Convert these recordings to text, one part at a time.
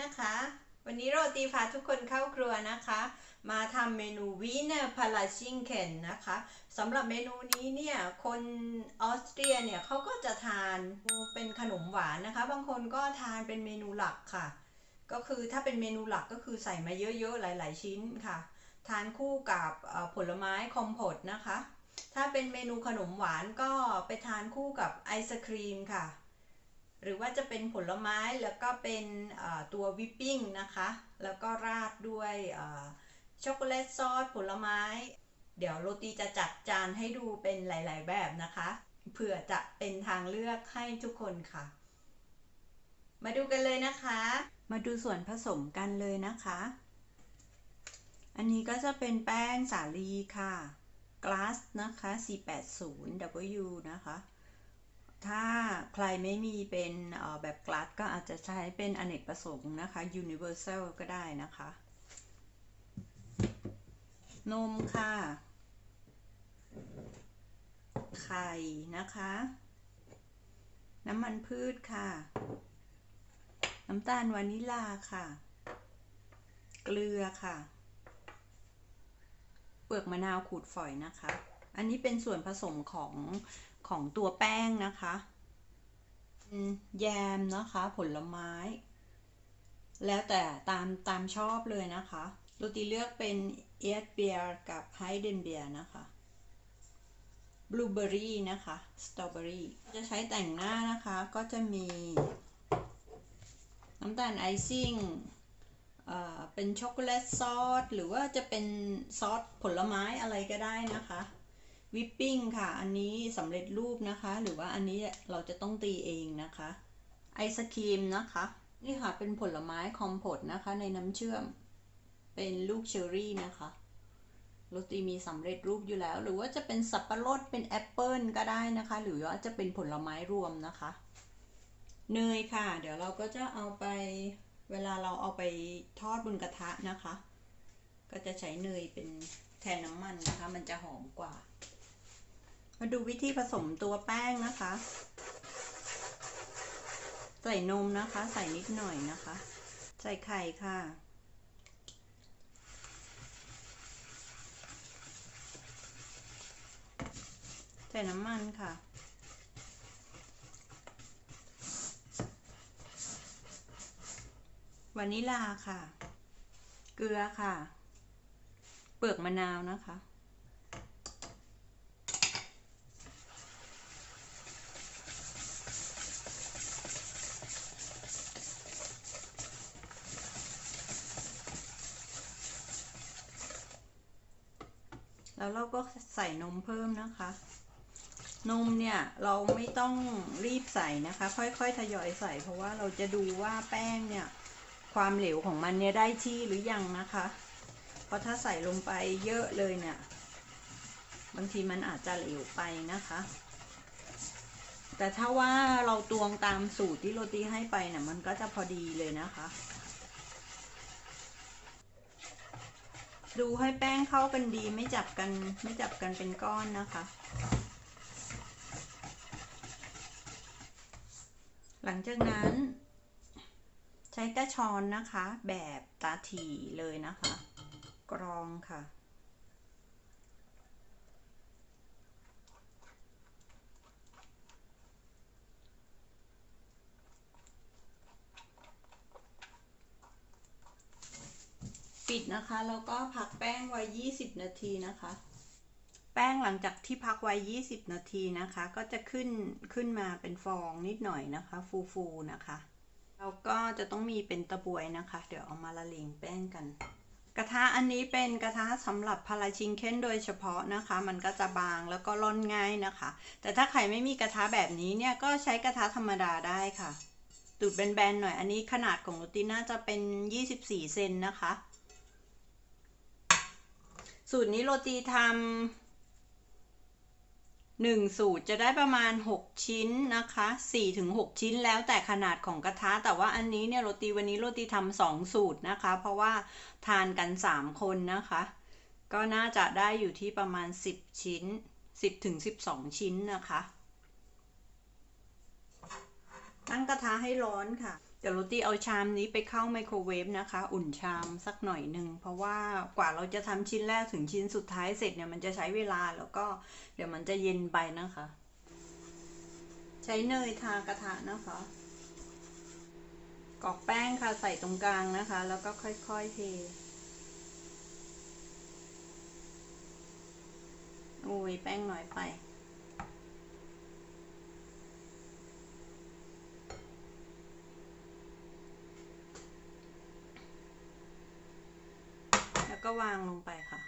นะคะ วันนี้โรตีพาทุกคนเข้าครัวนะคะ มาทำเมนูวีเนอร์พาลาชิงเคนนะคะสำหรับเมนูนี้เนี่ยคนออสเตรียเนี่ยเขาก็จะทานเป็นขนมหวานนะคะ บางคนก็ทานเป็นเมนูหลักค่ะ ก็คือถ้าเป็นเมนูหลักก็คือใส่มาเยอะๆหลาย ๆ ชิ้นค่ะ ทานคู่กับผลไม้คอมโพตนะคะ ถ้าเป็นเมนูขนมหวานก็ไปทานคู่กับไอศครีมค่ะ หรือว่าจะเป็นผลไม้แล้วก็เป็นตัววิปปิ้งนะคะ แล้วก็ราดด้วยช็อกโกแลตซอสผลไม้ เดี๋ยวโรตีจะจัดจานให้ดูเป็นหลาย ๆ แบบนะคะ เผื่อจะเป็นทางเลือกให้ทุกคนค่ะ มาดูกันเลยนะคะ มาดูส่วนผสมกันเลยนะคะ อันนี้ก็จะเป็นแป้งสาลีค่ะ glass นะคะ 480W นะคะ ถ้า ใครไม่มีเป็นแบบกลัดก็อาจจะใช้เป็นอเนกประสงค์นะคะ universal ก็ได้นะคะ นมค่ะ ไข่นะคะ น้ำมันพืชค่ะ น้ำตาลวานิลาค่ะ เกลือค่ะ เปลือกมะนาวขูดฝอยนะคะ อันนี้เป็นส่วนผสมของของตัวแป้งนะคะ แยมนะคะ ผลไม้ แล้วแต่ตามตามชอบเลยนะคะโรตีเลือกเป็นเอสเบียร์กับไฮเดนเบียร์นะคะบลูเบอรี่นะคะสตรอเบอรี่จะใช้แต่งหน้านะคะก็จะมีน้ำตาลไอซิ่งเอ่อเป็นช็อกโกแลตซอสหรือว่าจะเป็นซอสผลไม้อะไรก็ได้นะคะ วิปปิ้งค่ะ อันนี้สำเร็จรูปนะคะ หรือว่าอันนี้เราจะต้องตีเองนะคะ ไอศครีมนะคะ นี่ค่ะเป็นผลไม้คอมโพตนะคะ ในน้ำเชื่อม เป็นลูกเชอร์รี่นะคะโรตีมีสำเร็จรูปอยู่แล้ว หรือว่าจะเป็นสับปะรดเป็นแอปเปิลก็ได้นะคะ หรือว่าจะเป็นผลไม้รวมนะคะ เนยค่ะ เดี๋ยวเราก็จะเอาไปเวลาเราเอาไปทอดบนกระทะนะคะ ก็จะใช้เนยเป็นแทนน้ำมันนะคะ มันจะหอมกว่า มาดูวิธีผสมตัวแป้งนะคะ ใส่นมนะคะ ใส่นิดหน่อยนะคะ ใส่ไข่ค่ะ ใส่น้ำมันค่ะวานิลาค่ะ เกลือค่ะ เปลือกมะนาวนะคะ แล้วเราก็ใส่นมเพิ่มนะคะ นมเนี่ยเราไม่ต้องรีบใส่นะคะ ค่อยๆทยอยใส่เพราะว่าเราจะดูว่าแป้งเนี่ยความเหลวของมันเนี่ยได้ที่หรือยังนะคะ เพราะถ้าใส่ลงไปเยอะเลยเนี่ย บางทีมันอาจจะเหลวไปนะคะ แต่ถ้าว่าเราตวงตามสูตรที่โรตีให้ไปเนี่ยมันก็จะพอดีเลยนะคะ ดูให้แป้งเข้ากันดีไม่จับกันไม่จับกันเป็นก้อนนะคะ หลังจากนั้น ใช้กระชอนนะคะ แบบตาถี่เลยนะคะ กรองค่ะ ปิดนะคะ แล้วก็พักแป้งไว้ 20 นาทีนะคะ แป้งหลังจากที่พักไว้ 20 นาทีนะคะ ก็จะขึ้นขึ้นมาเป็นฟองนิดหน่อยนะคะ ฟูๆนะคะเราก็จะต้องมีเป็นตะบวยนะคะ เดี๋ยวเอามาละเลงแป้งกัน กระทะอันนี้เป็นกระทะสำหรับพาราชิงเค้นโดยเฉพาะนะคะ มันก็จะบางแล้วก็ร่อนง่ายนะคะ แต่ถ้าใครไม่มีกระทะแบบนี้เนี่ยก็ใช้กระทะธรรมดาได้ค่ะ ตูดแบนๆหน่อยอันนี้ขนาดของโรตีน่าจะเป็น 24 เซนนะคะ สูตรนี้โรตีทำหนึ่งสูตรจะได้ประมาณ 6 ชิ้นนะคะ4ถึง6ชิ้นแล้วแต่ขนาดของกระทะ แต่ว่าอันนี้เนี่ยโรตีวันนี้โรตีทำสองสูตรนะคะ เพราะว่าทานกัน 3 คนนะคะ ก็น่าจะได้อยู่ที่ประมาณ 10 ชิ้น 10ถึง12 ชิ้นนะคะ ตั้งกระทะให้ร้อนค่ะ เดี๋ยวโรตีเอาชามนี้ไปเข้าไมโครเวฟนะคะ อุ่นชามสักหน่อยหนึ่งเพราะว่ากว่าเราจะทำชิ้นแรกถึงชิ้นสุดท้ายเสร็จเนี่ยมันจะใช้เวลาแล้วก็เดี๋ยวมันจะเย็นไปนะคะ ใช้เนยทากระทะนะคะกรอกแป้งค่ะใส่ตรงกลางนะคะ แล้วก็ค่อยๆเทโอ้ยแป้งน้อยไป ก็วางลงไปค่ะ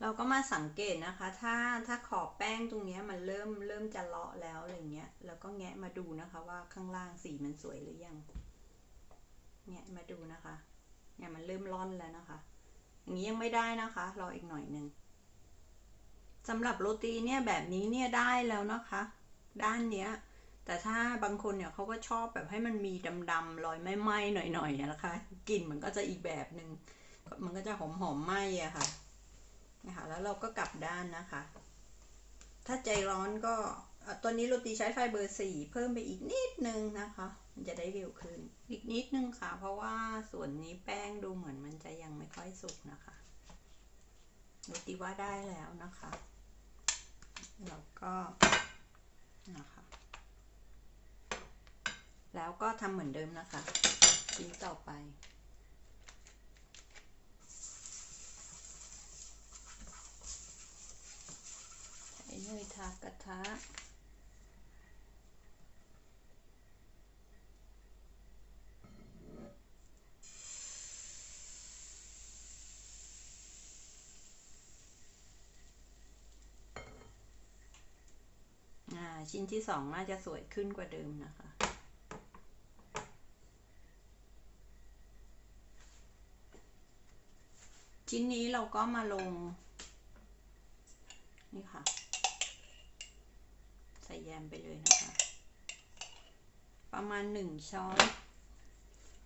เราก็มาสังเกตนะคะ ถ้าถ้าขอบแป้งตรงนี้มันเริ่มเริ่มจะเลาะแล้วอะไรเงี้ยแล้วก็แงะมาดูนะคะว่าข้างล่างสีมันสวยหรือยังแงะมาดูนะคะ เนี่ยมันเริ่มร่อนแล้วนะคะ อย่างนี้ยังไม่ได้นะคะรออีกหน่อยหนึ่งสำหรับโรตีเนี่ยแบบนี้เนี่ยได้แล้วนะคะ ด้านเนี้ยแต่ถ้าบางคนเนี่ยเขาก็ชอบแบบให้มันมีดำๆรอยไหม้ๆหน่อยๆนะคะกลิ่นมันก็จะอีกแบบหนึ่ง มันก็จะหอมๆไหมอะค่ะนะคะแล้วเราก็กลับด้านนะคะ ถ้าใจร้อนก็เอ่อตัวนี้โรตีใช้ไฟเบอร์สี่เพิ่มไปอีกนิดนึงนะคะ มันจะได้เร็วขึ้น อีกนิดนึงค่ะ เพราะว่าส่วนนี้แป้งดูเหมือนมันจะยังไม่ค่อยสุกนะคะโรตีว่าได้แล้วนะคะแล้วก็นะคะแล้วก็ทำเหมือนเดิมนะคะชิ้นต่อไป ใช้เนยทากระทะอ่าชิ้นที่สองน่าจะสวยขึ้นกว่าเดิมนะคะชิ้นนี้เราก็มาลง นี่ค่ะ ใส่ แยมไปเลยนะคะ ประมาณหนึ่งช้อน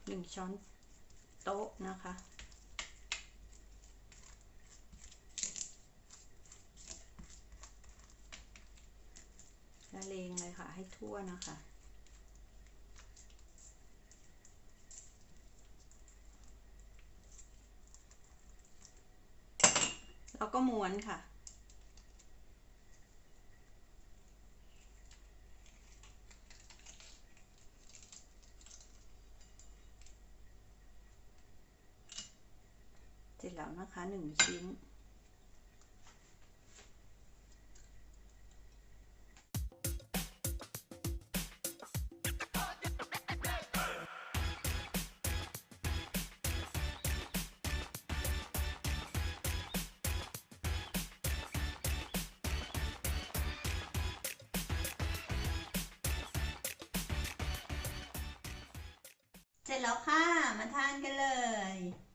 หนึ่งช้อนโต๊ะนะคะละเลงเลยค่ะให้ทั่วนะคะ แล้วก็ม้วนค่ะ เสร็จ แล้วนะคะหนึ่งชิ้น เสร็จแล้วค่ะ มาทานกันเลย